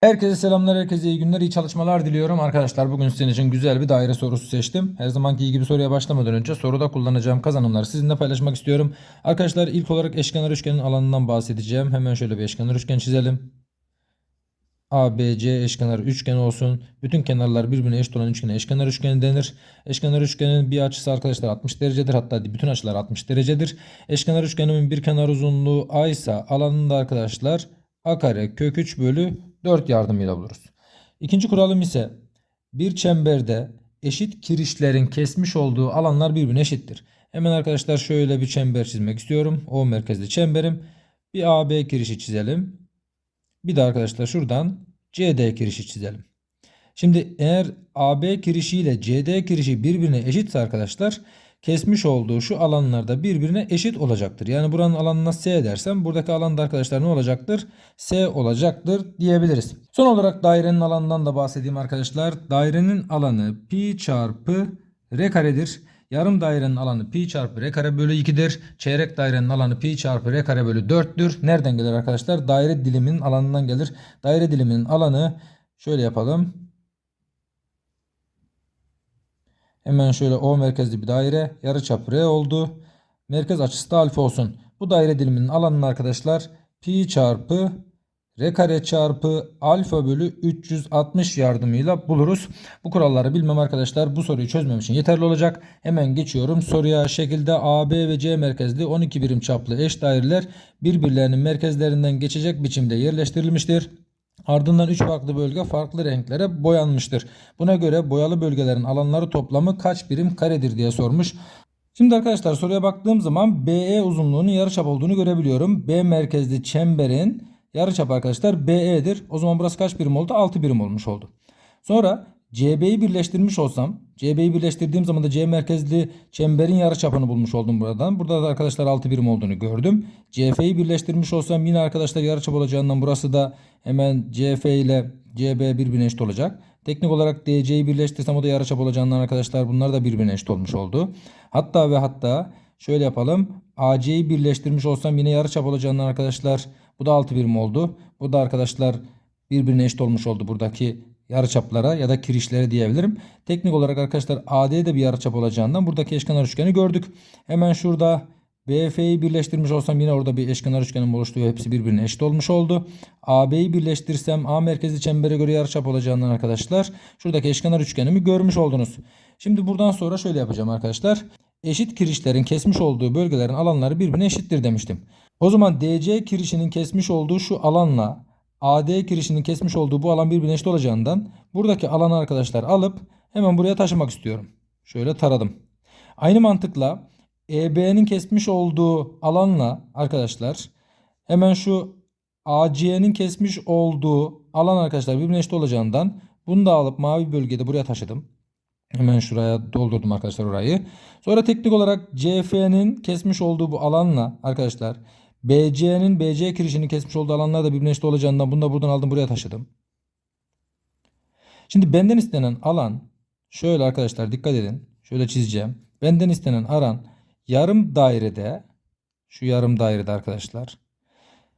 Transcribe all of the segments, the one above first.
Herkese selamlar, herkese iyi günler, iyi çalışmalar diliyorum. Arkadaşlar bugün sizin için güzel bir daire sorusu seçtim. Her zamanki gibi soruya başlamadan önce soruda kullanacağım kazanımları sizinle paylaşmak istiyorum. Arkadaşlar ilk olarak eşkenar üçgenin alanından bahsedeceğim. Hemen şöyle bir eşkenar üçgen çizelim. ABC eşkenar üçgen olsun. Bütün kenarlar birbirine eşit olan üçgene eşkenar üçgen denir. Eşkenar üçgenin bir açısı arkadaşlar 60 derecedir. Hatta bütün açılar 60 derecedir. Eşkenar üçgenimin bir kenar uzunluğu A ise alanında arkadaşlar A kare kök 3 bölü 4 yardımıyla buluruz. İkinci kuralım ise bir çemberde eşit kirişlerin kesmiş olduğu alanlar birbirine eşittir. Hemen arkadaşlar şöyle bir çember çizmek istiyorum. O merkezli çemberim. Bir AB kirişi çizelim. Bir de arkadaşlar şuradan CD kirişi çizelim. Şimdi eğer AB kirişi ile CD kirişi birbirine eşitse arkadaşlar kesmiş olduğu şu alanlarda birbirine eşit olacaktır. Yani buranın alanına S dersem buradaki alanda arkadaşlar ne olacaktır? S olacaktır diyebiliriz. Son olarak dairenin alanından da bahsedeyim arkadaşlar. Dairenin alanı pi çarpı r karedir. Yarım dairenin alanı pi çarpı r kare bölü 2'dir. Çeyrek dairenin alanı pi çarpı r kare bölü 4'tür. Nereden gelir arkadaşlar? Daire diliminin alanından gelir. Daire diliminin alanı şöyle yapalım. Hemen şöyle O merkezli bir daire. Yarıçap R oldu. Merkez açısı da alfa olsun. Bu daire diliminin alanını arkadaşlar pi çarpı r kare çarpı alfa bölü 360 yardımıyla buluruz. Bu kuralları bilmem arkadaşlar bu soruyu çözmem için yeterli olacak. Hemen geçiyorum soruya. Şekilde AB ve C merkezli 12 birim çaplı eş daireler birbirlerinin merkezlerinden geçecek biçimde yerleştirilmiştir. Ardından 3 farklı bölge farklı renklere boyanmıştır. Buna göre boyalı bölgelerin alanları toplamı kaç birim karedir diye sormuş. Şimdi arkadaşlar soruya baktığım zaman BE uzunluğunun yarıçap olduğunu görebiliyorum. B merkezli çemberin yarıçap arkadaşlar BE'dir. O zaman burası kaç birim oldu? 6 birim olmuş oldu. Sonra CB'yi birleştirmiş olsam, CB'yi birleştirdiğim zaman da C merkezli çemberin yarıçapını bulmuş oldum buradan. Burada da arkadaşlar 6 birim olduğunu gördüm. CF'yi birleştirmiş olsam yine arkadaşlar yarıçap olacağından burası da hemen CF ile CB birbirine eşit olacak. Teknik olarak DC'yi birleştirsem o da yarıçap olacağından arkadaşlar bunlar da birbirine eşit olmuş oldu. Hatta ve hatta şöyle yapalım. AC'yi birleştirmiş olsam yine yarıçap olacağından arkadaşlar bu da 6 birim oldu. Bu da arkadaşlar birbirine eşit olmuş oldu buradaki yarıçaplara ya da kirişlere diyebilirim. Teknik olarak arkadaşlar AD de bir yarıçap olacağından buradaki eşkenar üçgeni gördük. Hemen şurada BF'yi birleştirmiş olsam yine orada bir eşkenar üçgenin oluştuğu hepsi birbirine eşit olmuş oldu. AB'yi birleştirsem A merkezli çembere göre yarıçap olacağından arkadaşlar şuradaki eşkenar üçgenimi görmüş oldunuz. Şimdi buradan sonra şöyle yapacağım arkadaşlar. Eşit kirişlerin kesmiş olduğu bölgelerin alanları birbirine eşittir demiştim. O zaman DC kirişinin kesmiş olduğu şu alanla AD kirişinin kesmiş olduğu bu alan birbirine eşit olacağından buradaki alanı arkadaşlar alıp hemen buraya taşımak istiyorum. Şöyle taradım. Aynı mantıkla EB'nin kesmiş olduğu alanla arkadaşlar hemen şu AC'nin kesmiş olduğu alan arkadaşlar birbirine eşit olacağından bunu da alıp mavi bölgede buraya taşıdım. Hemen şuraya doldurdum arkadaşlar orayı. Sonra teknik olarak CF'nin kesmiş olduğu bu alanla arkadaşlar BC'nin BC kirişini kesmiş olduğu alanlar da birbirine eşit olacağından bunu da buradan aldım buraya taşıdım. Şimdi benden istenen alan şöyle arkadaşlar dikkat edin. Şöyle çizeceğim. Benden istenen alan yarım dairede şu yarım dairede arkadaşlar.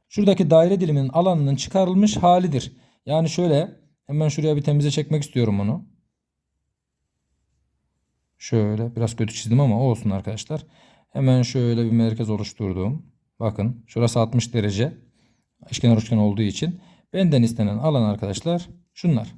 Şuradaki daire diliminin alanının çıkarılmış halidir. Yani şöyle hemen şuraya bir temize çekmek istiyorum onu. Şöyle biraz kötü çizdim ama olsun arkadaşlar. Hemen şöyle bir merkez oluşturdum. Bakın şurası 60 derece. Eşkenar üçgen olduğu için. Benden istenen alan arkadaşlar şunlar.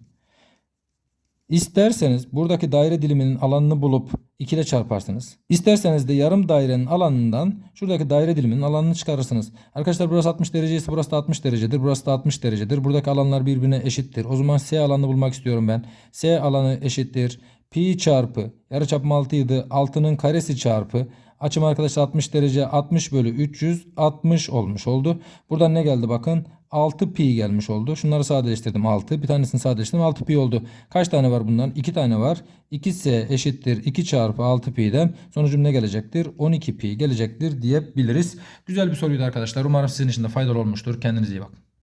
İsterseniz buradaki daire diliminin alanını bulup 2 ile çarparsınız. İsterseniz de yarım dairenin alanından şuradaki daire diliminin alanını çıkarırsınız. Arkadaşlar burası 60 derece burası da 60 derecedir. Burası da 60 derecedir. Buradaki alanlar birbirine eşittir. O zaman S alanını bulmak istiyorum ben. S alanı eşittir. Pi çarpı yarıçapım 6 idi. 6'nın karesi çarpı Açım arkadaşlar 60 derece 60 bölü 360 olmuş oldu. Buradan ne geldi bakın 6 pi gelmiş oldu. Şunları sadeleştirdim 6. Bir tanesini sadeleştirdim 6 pi oldu. Kaç tane var bundan? 2 tane var. 2s eşittir 2 çarpı 6 pi'den sonucum ne gelecektir? 12 pi gelecektir diyebiliriz. Güzel bir soruydu arkadaşlar. Umarım sizin için de faydalı olmuştur. Kendinize iyi bakın.